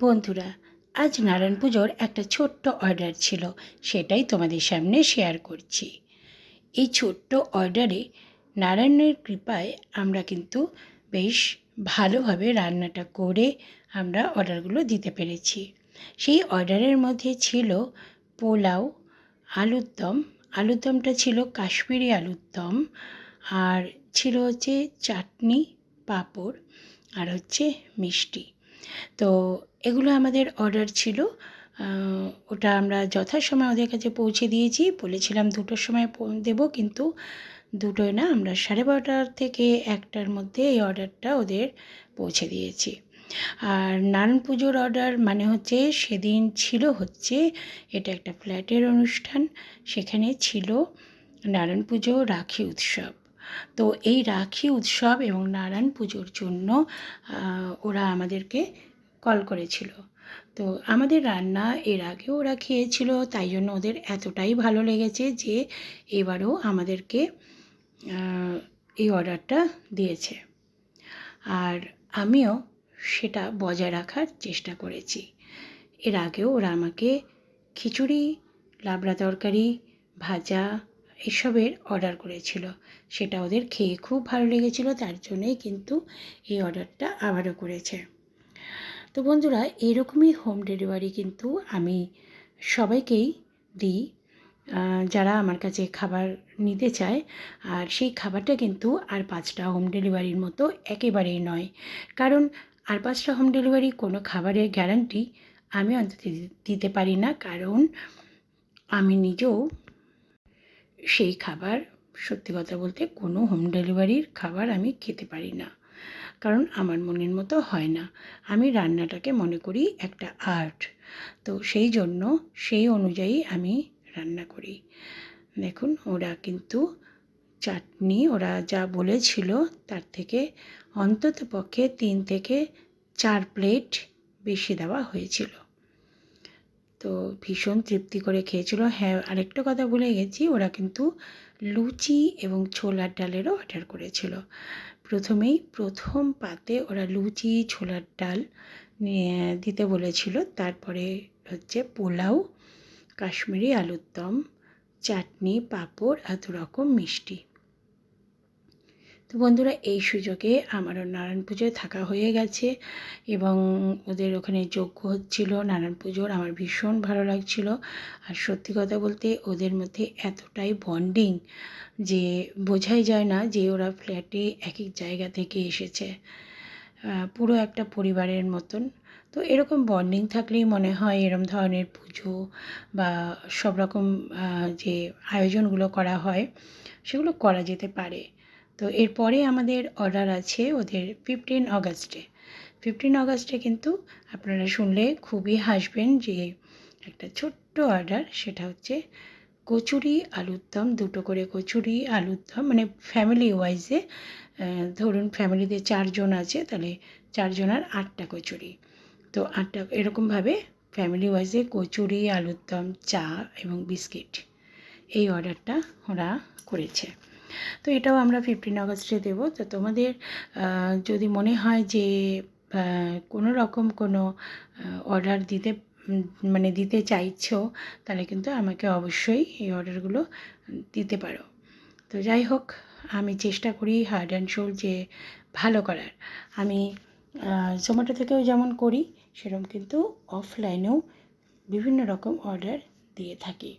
বন্ধুরা, আজ নারায়ণ পুজোর একটা ছোট্ট অর্ডার ছিল, সেটাই তোমাদের সামনে শেয়ার করছি। এই ছোট্ট অর্ডারে নারায়ণের কৃপায় আমরা কিন্তু বেশ ভালোভাবে রান্নাটা করে আমরা অর্ডারগুলো দিতে পেরেছি। সেই অর্ডারের মধ্যে ছিল পোলাও, আলুর দম। আলুর দমটা ছিল কাশ্মীরি আলুর দম, আর ছিল হচ্ছে চাটনি, পাঁপড়, আর হচ্ছে মিষ্টি। তো এগুলো আমাদের অর্ডার ছিল। ওটা আমরা যথাসময়ে ওদের কাছে পৌঁছে দিয়েছি। বলেছিলাম দুটোর সময় দেবো, কিন্তু দুটোয় না, আমরা সাড়ে বারোটার থেকে একটার মধ্যে এই অর্ডারটা ওদের পৌঁছে দিয়েছি। আর নারায়ণ পুজোর অর্ডার মানে হচ্ছে সেদিন ছিল হচ্ছে, এটা একটা ফ্ল্যাটের অনুষ্ঠান, সেখানে ছিল নারায়ণ পুজো রাখি উৎসব। তো এই রাখি উৎসব এবং নারায়ণ পুজোর জন্য ওরা আমাদেরকে কল করেছিল। তো আমাদের রান্না এর আগেও ওরা খেয়েছিল, তাই জন্য ওদের এতটাই ভালো লেগেছে যে এবারও আমাদেরকে এই অর্ডারটা দিয়েছে। আর আমিও সেটা বজায় রাখার চেষ্টা করেছি। এর আগেও ওরা আমাকে খিচুড়ি, লাবড়া তরকারি, ভাজা এসবের অর্ডার করেছিল। সেটা ওদের খেয়ে খুব ভালো লেগেছিল, তার জন্যই কিন্তু এই অর্ডারটা আবারও করেছে। তো বন্ধুরা, এরকমই হোম ডেলিভারি কিন্তু আমি সবাইকেই দিই যারা আমার কাছে খাবার নিতে চায়। আর সেই খাবারটা কিন্তু আর পাঁচটা হোম ডেলিভারির মতো একেবারেই নয়। কারণ আর পাঁচটা হোম ডেলিভারি কোনো খাবারের গ্যারান্টি আমি অন্তত দিতে পারি না। কারণ আমি নিজেও সেই খাবার, সত্যি কথা বলতে কোনো হোম ডেলিভারির খাবার আমি খেতে পারি না। কারণ আমার মনের মতো হয় না। আমি রান্নাটাকে মনে করি একটা আর্ট। তো সেই জন্য সেই অনুযায়ী আমি রান্না করি। দেখুন, ওরা কিন্তু চাটনি, ওরা যা বলেছিল তার থেকে অন্তত পক্ষে তিন থেকে চার প্লেট বেশি দেওয়া হয়েছিল। তো ভীষণ তৃপ্তি করে খেয়েছিল। হ্যাঁ আরেকটা কথা ভুলে গেছি, ওরা কিন্তু লুচি এবং ছোলার ডালেরও অর্ডার করেছিল। প্রথমেই প্রথম পাতে ওরা লুচি, ছোলার ডাল দিতে বলেছিল। তারপরে হচ্ছে পোলাও, কাশ্মীরি আলুর দম চাটনি, পাঁপড় এত রকম মিষ্টি। তো বন্ধুরা, এই সুযোগে আমারও নারায়ণ পুজোয় থাকা হয়ে গেছে এবং ওদের ওখানে যজ্ঞ হচ্ছিল, নারায়ণ পুজোর। আমার ভীষণ ভালো লাগছিল। আর সত্যি কথা বলতে, ওদের মধ্যে এতটাই বন্ডিং যে বোঝাই যায় না যে ওরা ফ্ল্যাটে এক এক জায়গা থেকে এসেছে। পুরো একটা পরিবারের মতন। তো এরকম বন্ডিং থাকলেই মনে হয় এরম ধরনের পুজো বা সব রকম যে আয়োজনগুলো করা হয়, সেগুলো করা যেতে পারে। তো এরপরে আমাদের অর্ডার আছে ওদের ফিফটিন অগাস্টে ফিফটিন অগাস্টে কিন্তু আপনারা শুনলে খুবই হাসবেন যে একটা ছোট্ট অর্ডার সেটা হচ্ছে কচুরি আলুর দম, দুটো করে কচুরি আলুর দম মানে ফ্যামিলি ওয়াইজে ধরুন ফ্যামিলিতে চারজন আছে, তাহলে চারজনের আটটা কচুরি। তো আটটা এরকমভাবে ফ্যামিলি ওয়াইজে কচুরি, আলুর দম, চা এবং বিস্কিট এই অর্ডারটা ওরা করেছে। তো এটাও আমরা ফিফটিন আগস্টে দেবো। তো তোমাদের যদি মনে হয় যে কোনো রকম কোনো অর্ডার দিতে মানে দিতে চাইছো, তাহলে কিন্তু আমাকে অবশ্যই এই অর্ডারগুলো দিতে পারো। তো যাই হোক, আমি চেষ্টা করি হার্ড অ্যান্ড শোল যে ভালো করার। আমি জোম্যাটো থেকেও যেমন করি সেরকম কিন্তু অফলাইনেও বিভিন্ন রকম অর্ডার দিয়ে থাকি।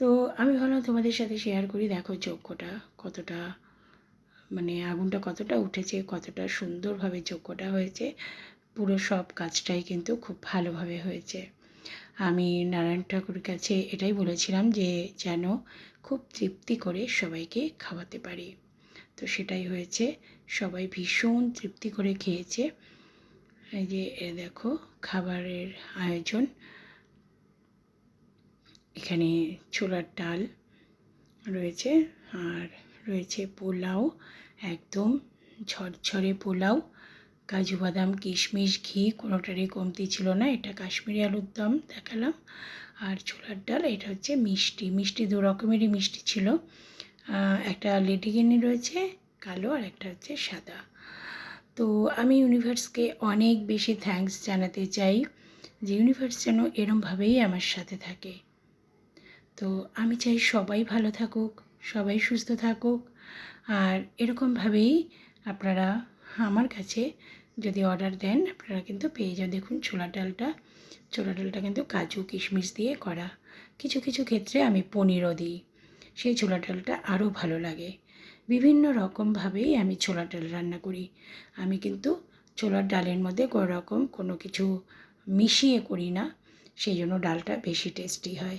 তো আমি ভাবলাম তোমাদের সাথে শেয়ার করি। দেখো যজ্ঞটা কতটা মানে আগুনটা কতটা উঠেছে, কতটা সুন্দরভাবে যজ্ঞটা হয়েছে। পুরো সব কাজটাই কিন্তু খুব ভালোভাবে হয়েছে। আমি নারায়ণ ঠাকুরের কাছে এটাই বলেছিলাম যে, যেন খুব তৃপ্তি করে সবাইকে খাওয়াতে পারি। তো সেটাই হয়েছে। সবাই ভীষণ তৃপ্তি করে খেয়েছে। এই যে দেখো, খাবারের আয়োজন। এখানে ছোলার ডাল রয়েছে আর রয়েছে পোলাও, একদম ঝরঝরে পোলাও, কাজু বাদাম, কিশমিশ, ঘি, কোনোটারই কমতি ছিল না। এটা কাশ্মীরি আলুর দম দেখালাম। আর ছোলার ডাল, এটা হচ্ছে মিষ্টি। মিষ্টি দু রকমেরই মিষ্টি ছিল। একটা লেডিকেনি রয়েছে, কালো, আর একটা হচ্ছে সাদা। তো তো আমি ইউনিভার্সকে অনেক বেশি থ্যাঙ্কস জানাতে চাই যে ইউনিভার্স যেন এরমভাবেই আমার সাথে থাকে। তো আমি চাই সবাই ভালো থাকুক, সবাই সুস্থ থাকুক। আর এরকমভাবেই আপনারা আমার কাছে যদি অর্ডার দেন, আপনারা কিন্তু পেয়ে যান দেখুন ছোলা ডালটা ছোলা ডালটা কিন্তু কাজু, কিশমিশ দিয়ে করা। কিছু কিছু ক্ষেত্রে আমি পনিরও দিই। সেই ছোলা ডালটা আরও ভালো লাগে। বিভিন্ন রকমভাবেই আমি ছোলা ডাল রান্না করি। আমি কিন্তু ছোলার ডালের মধ্যে কোনো রকম কোনো কিছু মিশিয়ে করি না। সেই জন্য ডালটা বেশি টেস্টি হয়।